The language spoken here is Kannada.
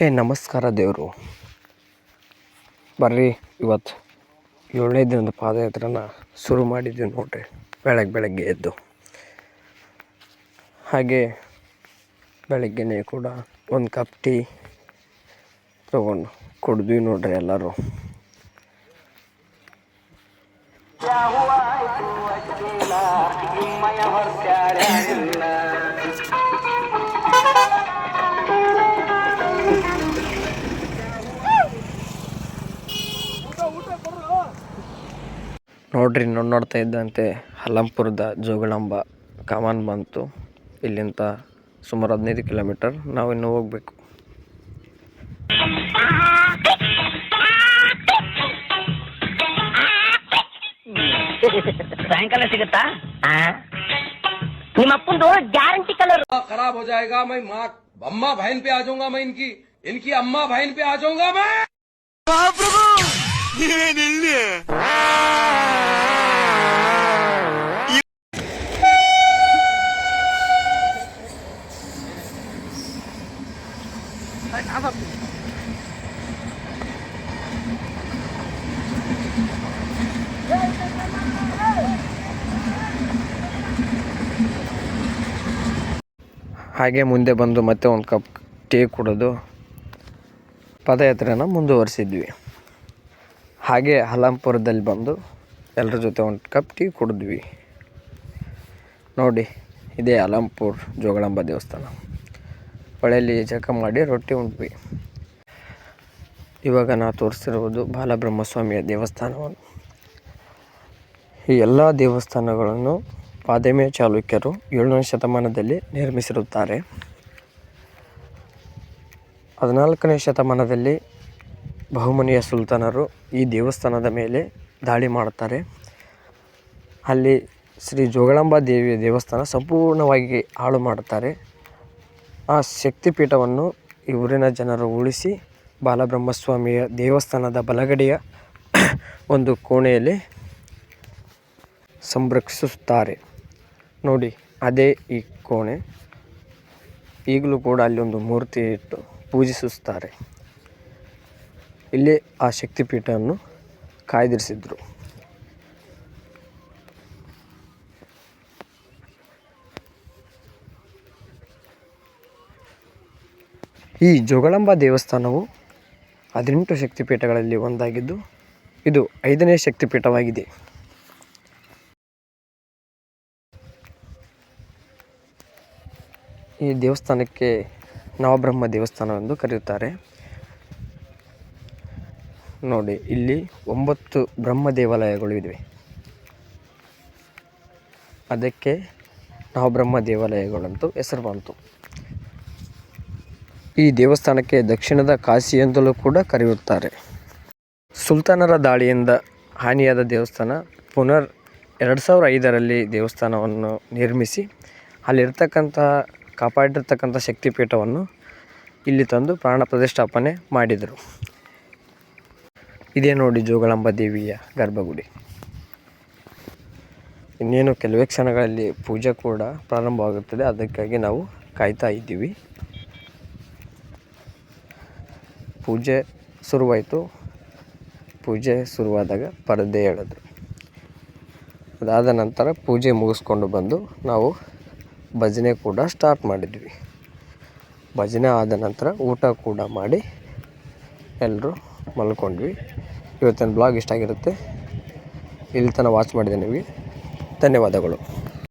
ಏ, ನಮಸ್ಕಾರ ದೇವರು. ಬರ್ರಿ ಇವತ್ತು ಏಳನೇ ದಿನದ ಪಾದಯಾತ್ರನ ಶುರು ಮಾಡಿದ್ವಿ ನೋಡ್ರಿ ಬೆಳಗ್ಗೆ ಬೆಳಗ್ಗೆ ಎದ್ದು. ಹಾಗೆ ಬೆಳಗ್ಗೆನೇ ಕೂಡ ಒಂದು ಕಪ್ ಟೀ ತೊಗೊಂಡು ಕುಡಿದ್ವಿ ನೋಡ್ರಿ ಎಲ್ಲರೂ. ನೋಡ್ರಿ ನೋಡ್ ನೋಡ್ತಾ ಇದ್ದಂತೆ ಹಲಂಪುರದ ಜೋಗಳಂಬ ಕಮಾನ್ ಬಂತು ಇಲ್ಲಿಂದ ಸುಮಾರು ಹದಿನೈದು ಕಿಲೋಮೀಟರ್ ನಾವು ಇನ್ನೂ ಹೋಗ್ಬೇಕು ಸಾಯಂಕಾಲ ಸಿಗುತ್ತಾ ನಿಮ್ಮ ಅಪ್ಪಂದು ಗ್ಯಾರಂಟಿ ಕಲರ್ खराब हो जाएगा मैं माँ अम्मा बहन पे आ जाऊंगा मैं इनकी इनकी अम्मा बहन पे आ जाऊंगा मैं ಹಾಗೆ ಮುಂದೆ ಬಂದು ಮತ್ತೆ ಒಂದು ಕಪ್ ಟೀ ಕುಡಿದು ಪದಯಾತ್ರೆನ ಮುಂದುವರಿಸಿದ್ವಿ. ಹಾಗೆ ಹಲಂಪುರದಲ್ಲಿ ಬಂದು ಎಲ್ಲರ ಜೊತೆ ಒಂದು ಕಪ್ ಟೀ ಕುಡಿದ್ವಿ. ನೋಡಿ, ಇದೇ ಅಲಂಪುರ್ ಜೋಗಳಂಬ ದೇವಸ್ಥಾನ. ಹೊಳೆಯಲ್ಲಿ ಜಕ ಮಾಡಿ ರೊಟ್ಟಿ ಉಂಟ್ವಿ ಇವಾಗ ನಾ ತೋರಿಸಿರುವುದು ಬಾಲಬ್ರಹ್ಮಸ್ವಾಮಿಯ ದೇವಸ್ಥಾನವನ್ನು. ಈ ಎಲ್ಲ ದೇವಸ್ಥಾನಗಳನ್ನು ಪಾದಮೆ ಚಾಲುಕ್ಯರು ಏಳನೇ ಶತಮಾನದಲ್ಲಿ ನಿರ್ಮಿಸಿರುತ್ತಾರೆ. ಹದಿನಾಲ್ಕನೇ ಶತಮಾನದಲ್ಲಿ ಬಹುಮನಿಯ ಸುಲ್ತಾನರು ಈ ದೇವಸ್ಥಾನದ ಮೇಲೆ ದಾಳಿ ಮಾಡುತ್ತಾರೆ. ಅಲ್ಲಿ ಶ್ರೀ ಜೋಗಳಂಬ ದೇವಿಯ ದೇವಸ್ಥಾನ ಸಂಪೂರ್ಣವಾಗಿ ಹಾಳು ಮಾಡುತ್ತಾರೆ. ಆ ಶಕ್ತಿಪೀಠವನ್ನು ಈ ಊರಿನ ಜನರು ಉಳಿಸಿ ಬಾಲಬ್ರಹ್ಮಸ್ವಾಮಿಯ ದೇವಸ್ಥಾನದ ಬಲಗಡೆಯ ಒಂದು ಕೋಣೆಯಲ್ಲಿ ಸಂರಕ್ಷಿಸುತ್ತಾರೆ. ನೋಡಿ, ಅದೇ ಈ ಕೋಣೆ. ಈಗಲೂ ಕೂಡ ಅಲ್ಲಿ ಒಂದು ಮೂರ್ತಿ ಇಟ್ಟು ಪೂಜಿಸುತ್ತಾರೆ. ಇಲ್ಲಿ ಆ ಶಕ್ತಿಪೀಠವನ್ನು ಕಾಯ್ದಿರಿಸಿದ್ರು. ಈ ಜೋಗಳಂಬ ದೇವಸ್ಥಾನವು ಹದಿನೆಂಟು ಶಕ್ತಿಪೀಠಗಳಲ್ಲಿ ಒಂದಾಗಿದ್ದು, ಇದು ಐದನೇ ಶಕ್ತಿಪೀಠವಾಗಿದೆ. ಈ ದೇವಸ್ಥಾನಕ್ಕೆ ನವಬ್ರಹ್ಮ ದೇವಸ್ಥಾನವೆಂದು ಕರೆಯುತ್ತಾರೆ. ನೋಡಿ, ಇಲ್ಲಿ ಒಂಬತ್ತು ಬ್ರಹ್ಮ ದೇವಾಲಯಗಳು ಇವೆ. ಅದಕ್ಕೆ ನವಬ್ರಹ್ಮ ದೇವಾಲಯಗಳಂತೂ ಹೆಸರು ಬಂತು. ಈ ದೇವಸ್ಥಾನಕ್ಕೆ ದಕ್ಷಿಣದ ಕಾಶಿ ಎಂದಲೂ ಕೂಡ ಕರೆಯುತ್ತಾರೆ. ಸುಲ್ತಾನರ ದಾಳಿಯಿಂದ ಹಾನಿಯಾದ ದೇವಸ್ಥಾನ ಪುನರ್ ಎರಡು ಸಾವಿರ ಐದರಲ್ಲಿ ದೇವಸ್ಥಾನವನ್ನು ನಿರ್ಮಿಸಿ, ಅಲ್ಲಿರ್ತಕ್ಕಂತಹ ಕಾಪಾಡಿರ್ತಕ್ಕಂಥ ಶಕ್ತಿಪೀಠವನ್ನು ಇಲ್ಲಿ ತಂದು ಪ್ರಾಣ ಪ್ರತಿಷ್ಠಾಪನೆ ಮಾಡಿದರು. ಇದೇ ನೋಡಿ ಜೋಗಳಂಬ ದೇವಿಯ ಗರ್ಭಗುಡಿ. ಇನ್ನೇನು ಕೆಲವೇ ಕ್ಷಣಗಳಲ್ಲಿ ಪೂಜೆ ಕೂಡ ಪ್ರಾರಂಭವಾಗುತ್ತದೆ. ಅದಕ್ಕಾಗಿ ನಾವು ಕಾಯ್ತಾ ಇದ್ದೀವಿ. ಪೂಜೆ ಶುರುವಾಯಿತು. ಪೂಜೆ ಶುರುವಾದಾಗ ಪರದೆ ಹೇಳಿದ್ರು ಅದಾದ ನಂತರ ಪೂಜೆ ಮುಗಿಸ್ಕೊಂಡು ಬಂದು ನಾವು ಭಜನೆ ಕೂಡ ಸ್ಟಾರ್ಟ್ ಮಾಡಿದ್ವಿ. ಭಜನೆ ಆದ ನಂತರ ಊಟ ಕೂಡ ಮಾಡಿ ಎಲ್ಲರೂ ಮಲ್ಕೊಂಡ್ವಿ. ಇವತ್ತಿನ ಬ್ಲಾಗ್ ಇಷ್ಟ ಆಗಿರುತ್ತೆ. ಇಲ್ಲಿ ತನಕ ವಾಚ್ ಮಾಡಿದೆ ನಿಮಗೆ. ಧನ್ಯವಾದಗಳು.